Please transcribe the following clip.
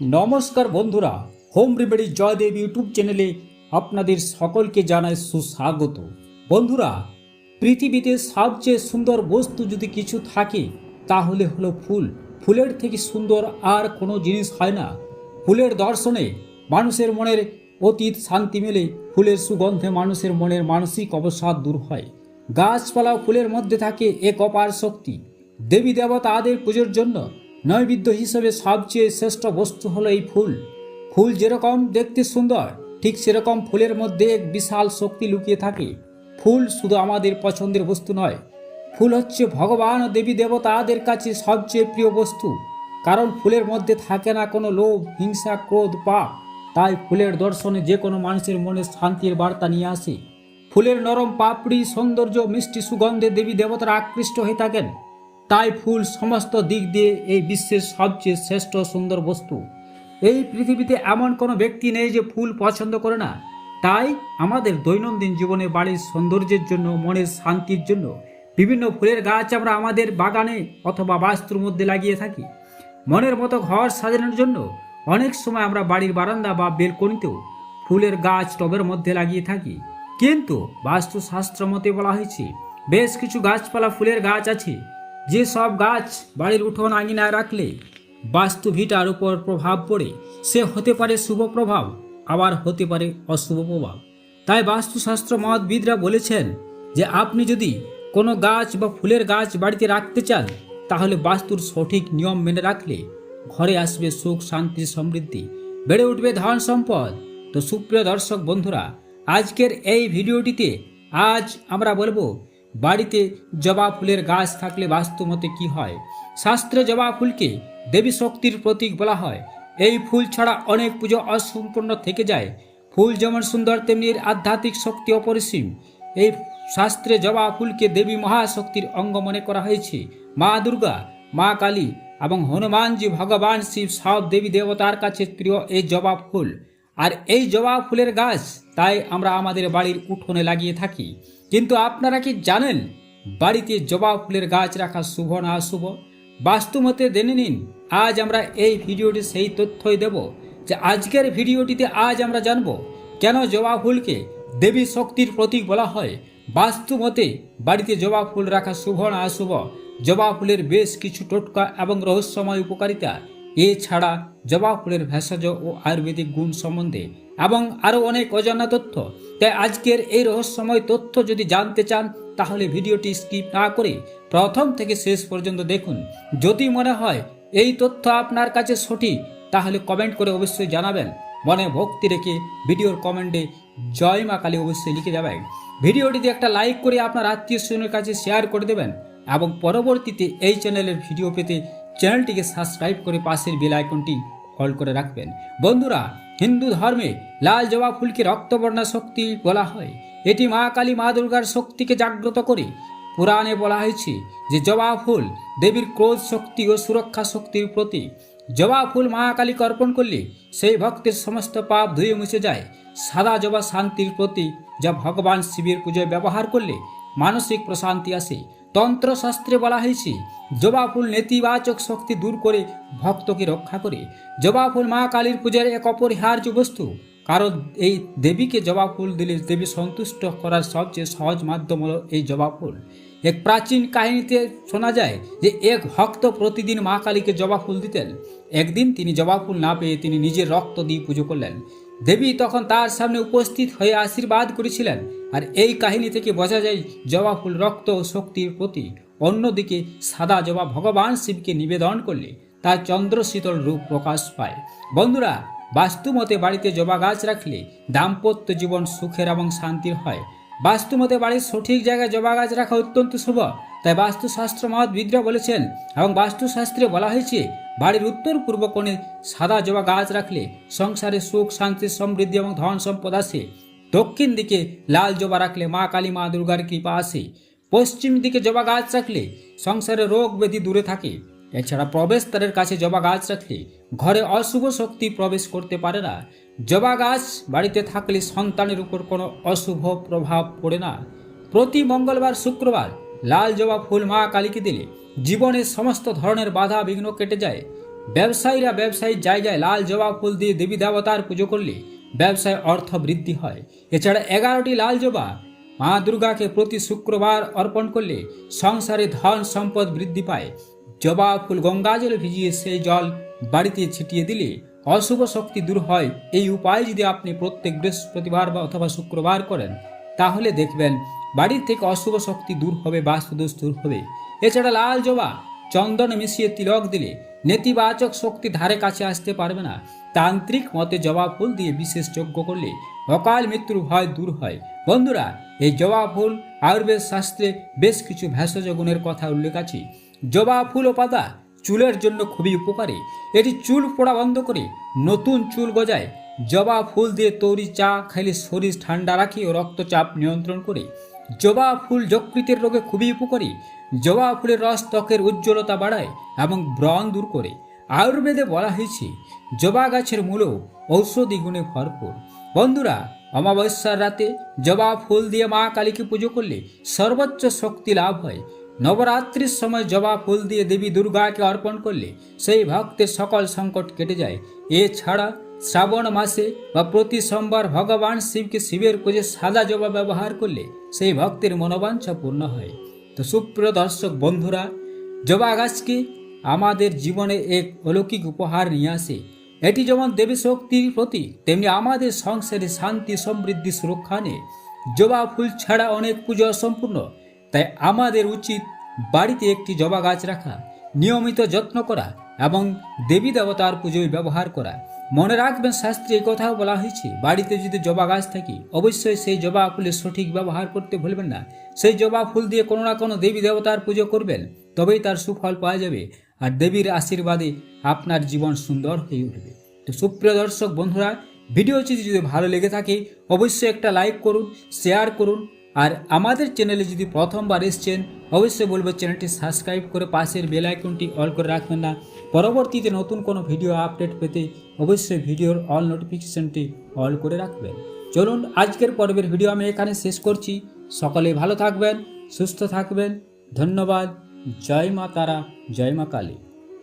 নমস্কার বন্ধুরা, home remedy Joydeb YouTube চ্যানেলে আপনাদের সকলকে জানাই সুস্বাগত। বন্ধুরা, পৃথিবীতে সবচেয়ে সুন্দর বস্তু যদি কিছু থাকে, তাহলে হলো ফুল। ফুলের থেকে সুন্দর আর কোনো জিনিস হয় না। ফুলের দর্শনে মানুষের মনের অতীত শান্তি মেলে, ফুলের সুগন্ধে মানুষের মনের মানসিক অবসাদ দূর হয়। গাছপালা ফুলের মধ্যে থাকে এক অপার শক্তি। দেবী দেবতা আদের পুজোর জন্য নৈবেদ্য হিসেবে সবচেয়ে শ্রেষ্ঠ বস্তু হলো এই ফুল। ফুল যেরকম দেখতে সুন্দর, ঠিক সেরকম ফুলের মধ্যে এক বিশাল শক্তি লুকিয়ে থাকে। ফুল শুধু আমাদের পছন্দের বস্তু নয়, ফুল হচ্ছে ভগবান ও দেবী দেবতাদের কাছে সবচেয়ে প্রিয় বস্তু। কারণ ফুলের মধ্যে থাকে না কোনো লোভ, হিংসা, ক্রোধ, পাপ, তাই ফুলের দর্শনে যে কোনো মানুষের মনে শান্তির বার্তা নিয়ে আসে। ফুলের নরম পাপড়ি, সৌন্দর্য, মিষ্টি সুগন্ধে দেবী দেবতারা আকৃষ্ট হয়ে থাকেন। তাই ফুল সমস্ত দিক দিয়ে এই বিশ্বের সবচেয়ে শ্রেষ্ঠ সুন্দর বস্তু। এই পৃথিবীতে এমন কোনো ব্যক্তি নেই যে ফুল পছন্দ করে না। তাই আমাদের দৈনন্দিন জীবনে বাড়ির সৌন্দর্যের জন্য, মনের শান্তির জন্য বিভিন্ন ফুলের গাছ আমরা আমাদের বাগানে অথবা বাস্তুর মধ্যে লাগিয়ে থাকি। মনের মতো ঘর সাজানোর জন্য অনেক সময় আমরা বাড়ির বারান্দা বা বেলকনিতেও ফুলের গাছ টবের মধ্যে লাগিয়ে থাকি। কিন্তু বাস্তুশাস্ত্র মতে বলা হয়েছে, বেশ কিছু গাছপালা ফুলের গাছ আছে যে সব গাছ বাড়ির উঠোন আঙিনায় রাখলে বাস্তু ভিটার উপর প্রভাব পড়ে, সে হতে পারে শুভ প্রভাব, আবার হতে পারে অশুভ প্রভাব। তাই বাস্তুশাস্ত্র মতবিদরা বলেছেন যে, আপনি যদি কোনো গাছ বা ফুলের গাছ বাড়িতে রাখতে চান, তাহলে বাস্তুর সঠিক নিয়ম মেনে রাখলে ঘরে আসবে সুখ, শান্তি, সমৃদ্ধি, বেড়ে উঠবে ধন সম্পদ। তো সুপ্রিয় দর্শক বন্ধুরা, আজকের এই ভিডিওটিতে আজ আমরা বলব বাড়িতে জবা ফুলের গাছ থাকলে বাস্তুমতে কি হয়? শাস্ত্রে জবা ফুলকে দেবী শক্তির প্রতীক বলা হয়। এই ফুল ছাড়া অনেক পুজো অসম্পূর্ণ থেকে যায়। ফুল যেমন সুন্দর, তেমনি এর আধ্যাত্মিক শক্তি অপরিসীম। এই শাস্ত্রে জবা ফুলকে দেবী মহাশক্তির অঙ্গ মনে করা হয়েছে। মা দুর্গা, মা কালী এবং হনুমানজি, ভগবান শিব সব দেবী দেবতার কাছে প্রিয় এই জবা ফুল। আর এই জবা ফুলের গাছ, তাই আমরা আমাদের বাড়ির উঠোনে লাগিয়ে থাকি। কিন্তু আপনারা কি জানেন, বাড়িতে জবা ফুলের গাছ রাখা শুভ না অশুভ? বাস্তুমতে জেনে নিন, আজ আমরা এই ভিডিওটি সেই তথ্যই দেব যে আজকের ভিডিওটিতে আজ আমরা জানব, কেন জবা ফুলকে দেবী শক্তির প্রতীক বলা হয়। বাস্তুমতে বাড়িতে জবা ফুল রাখা শুভ না অশুভ? জবা ফুলের বেশ কিছু টোটকা এবং রহস্যময় উপকারিতা এছাড়া জবা ফুলের ভেষজ ও আয়ুর্বেদিক গুণ সম্বন্ধে এবং আরও অনেক অজানা তথ্য। তাই আজকের এই রহস্যময় তথ্য যদি জানতে চান, তাহলে ভিডিওটি স্কিপ না করে প্রথম থেকে শেষ পর্যন্ত দেখুন। যদি মনে হয় এই তথ্য আপনার কাছে সঠিক, তাহলে কমেন্ট করে অবশ্যই জানাবেন। মনে ভক্তি রেখে ভিডিওর কমেন্টে জয় মা কালী অবশ্যই লিখে যাবেন। ভিডিওটিতে একটা লাইক করে আপনার আত্মীয় স্বজনের কাছে শেয়ার করে দেবেন এবং পরবর্তীতে এই চ্যানেলের ভিডিও পেতে চ্যানেলটিকে সাবস্ক্রাইব করে পাশের বেল আইকনটি অল করে রাখবেন। বন্ধুরা, হিন্দু ধর্মে লাল জবা ফুলকে রক্তবর্ণা শক্তি বলা হয়। এটি মা কালী মা দুর্গার শক্তিকে জাগ্রত করে। পুরাণে বলা হয়েছে যে জবা ফুল দেবীর ক্রোধ শক্তি ও সুরক্ষা শক্তির প্রতীক। জবা ফুল মা কালীকে অর্পণ করলে সেই ভক্তের সমস্ত পাপ ধুয়ে মুছে যায়। সাদা জবা শান্তির প্রতীক যা ভগবান শিবের পুজোয় ব্যবহার করলে মানসিক প্রশান্তি আসে। তন্ত্রশাস্ত্রে বলা হয়েছে জবা ফুল নেতিবাচক শক্তি দূর করে ভক্তকে রক্ষা করে। জবা ফুল মা কালীর পূজার এক অপরিহার্য বস্তু। কারণ এই দেবীকে জবা ফুল দিলে দেবী সন্তুষ্ট করার সবচেয়ে সহজ মাধ্যম হলো এই জবা ফুল এক প্রাচীন কাহিনীতে শোনা যায় যে, এক ভক্ত প্রতিদিন মা কালীকে জবা ফুল দিতেন। একদিন তিনি জবা ফুল না পেয়ে তিনি নিজের রক্ত দিয়ে পুজো করলেন। দেবী তখন তার সামনে উপস্থিত হয়ে আশীর্বাদ করেছিলেন আর এই কাহিনী থেকে বোঝা যায় জবা ফুল রক্ত ও শক্তির প্রতীক অন্যদিকে সাদা জবা ভগবান শিবকে নিবেদন করলে তার চন্দ্রশীতল রূপ প্রকাশ পায়। বন্ধুরা, বাস্তুমতে বাড়িতে জবা গাছ রাখলে দাম্পত্য জীবন সুখের এবং শান্তির হয়। বাস্তুমতে বাড়ির সঠিক জায়গায় জবা গাছ রাখা অত্যন্ত শুভ। তাই বাস্তুশাস্ত্র মহাবিদরা বলেছেন এবং বাস্তুশাস্ত্রে বলা হয়েছে, বাড়ির উত্তর পূর্ব কোণে সাদা জবা গাছ রাখলে সংসারে সুখ, শান্তি, সমৃদ্ধি এবং ধন সম্পদ আসে। দক্ষিণ দিকে লাল জবা রাখলে মা কালী, মা দুর্গার কৃপা আসে। পশ্চিম দিকে জবা গাছ রাখলে সংসারে রোগ ব্যাধি দূরে থাকে। এছাড়া প্রবেশদ্বারের কাছে জবা গাছ রাখলে ঘরে অশুভ শক্তি প্রবেশ করতে পারে না। জবা গাছ বাড়িতে থাকলে সন্তানের উপর কোনো অশুভ প্রভাব পড়ে না। প্রতি মঙ্গলবার, শুক্রবার লাল জবা ফুল মা কালীকে দিলে। জীবনের সমস্ত ধরনের বাধা বিঘ্ন কেটে যায়। ব্যবসায়ীরা ব্যবসায়ীর জায়গায় লাল জবা ফুল দিয়ে দেবী দেবতার পুজো করলে ব্যবসায় অর্থ বৃদ্ধি হয়। এছাড়া এগারোটি লাল জবা মা দুর্গাকে প্রতি শুক্রবার অর্পণ করলে সংসারে ধন সম্পদ বৃদ্ধি পায়। জবা ফুল গঙ্গা জলে ভিজিয়ে সেই জল বাড়িতে ছিটিয়ে দিলে অশুভ শক্তি দূর হয়। এই উপায় যদি আপনি প্রত্যেক বৃহস্পতিবার বা অথবা শুক্রবার করেন, তাহলে দেখবেন বাড়ির থেকে অশুভ শক্তি দূর হবে, বাস্তুদোষ দূর হবে। এছাড়া লাল জবা, চন্দন মিশিয়ে তিলক দিলে নেতিবাচক শক্তি ধারে কাছে আসতে পারবে না। তান্ত্রিক মতে জবা ফুল দিয়ে বিশেষ যজ্ঞ করলে অকাল মৃত্যুর ভয় দূর হয়। বন্ধুরা, এই জবা ফুল আয়ুর্বেদ শাস্ত্রে বেশ কিছু ভেষজ গুণের কথা উল্লেখ আছে। জবা ফুল ও পাতা চুলের জন্য খুবই উপকারী। এটি চুল পোড়া বন্ধ করে নতুন চুল গজায়। জবা ফুল দিয়ে তৈরি চা খাইলে শরীর ঠান্ডা রাখে ও রক্তচাপ নিয়ন্ত্রণ করে। জবা ফুল যকৃতের রোগে খুবই উপকারী। জবা ফুলের রস ত্বকের উজ্জ্বলতা বাড়ায় এবং ব্রণ দূর করে। আয়ুর্বেদে বলা হয়েছে, জবা গাছের মূলও ঔষধি গুণে ভরপুর। বন্ধুরা, অমাবস্যার রাতে জবা ফুল দিয়ে মা কালীকে পুজো করলে সর্বোচ্চ শক্তি লাভ হয়। নবরাত্রির সময় জবা ফুল দিয়ে দেবী দুর্গাকে অর্পণ করলে সেই ভক্তের সকল সংকট কেটে যায়। এছাড়া শ্রাবণ মাসে বা প্রতি সোমবার ভগবান শিবকে শিবের পুজো সাদা জবা ব্যবহার করলে সেই ভক্তের মনোবাঞ্ছা পূর্ণ হয়। তো সুপ্রিয় দর্শক বন্ধুরা, জবা গাছকে আমাদের জীবনে এক অলৌকিক উপহার নিয়ে আসে। এটি যেমন দেবী শক্তির প্রতীক, তেমনি আমাদের সংসারে শান্তি, সমৃদ্ধি, সুরক্ষা নেই জবা ফুল ছাড়া অনেক পুজো অসম্পূর্ণ, তাই আমাদের উচিত বাড়িতে একটি জবা গাছ রাখা, নিয়মিত যত্ন করা এবং দেবী দেবতার পুজোয় ব্যবহার করা। মনে রাখবেন, শাস্ত্রে এই কথাও বলা হয়েছে, বাড়িতে যদি জবা গাছ থাকে, অবশ্যই সেই জবা ফুলের সঠিক ব্যবহার করতে ভুলবেন না। সেই জবা ফুল দিয়ে কোনো না কোনো দেবী দেবতার পুজো করবেন, তবেই তার সুফল পাওয়া যাবে আর দেবীর আশীর্বাদে আপনার জীবন সুন্দর হয়ে উঠবে। তো সুপ্রিয় দর্শক বন্ধুরা ভিডিওটি যদি ভালো লেগে থাকে, অবশ্যই একটা লাইক করুন শেয়ার করুন আর আমাদের চ্যানেলে যদি প্রথমবার এসছেন, অবশ্যই বলব চ্যানেলটি সাবস্ক্রাইব করে পাশের বেল আইকনটি অল করে রাখবেন না। পরবর্তীতে নতুন কোনো ভিডিও আপডেট পেতে অবশ্যই ভিডিওর অল নোটিফিকেশনটি অল করে রাখবেন। চলুন, আজকের পর্বের ভিডিও আমি এখানে শেষ করছি। সকলে ভালো থাকবেন, সুস্থ থাকবেন। ধন্যবাদ। জয় মা তারা, জয় মা কালী।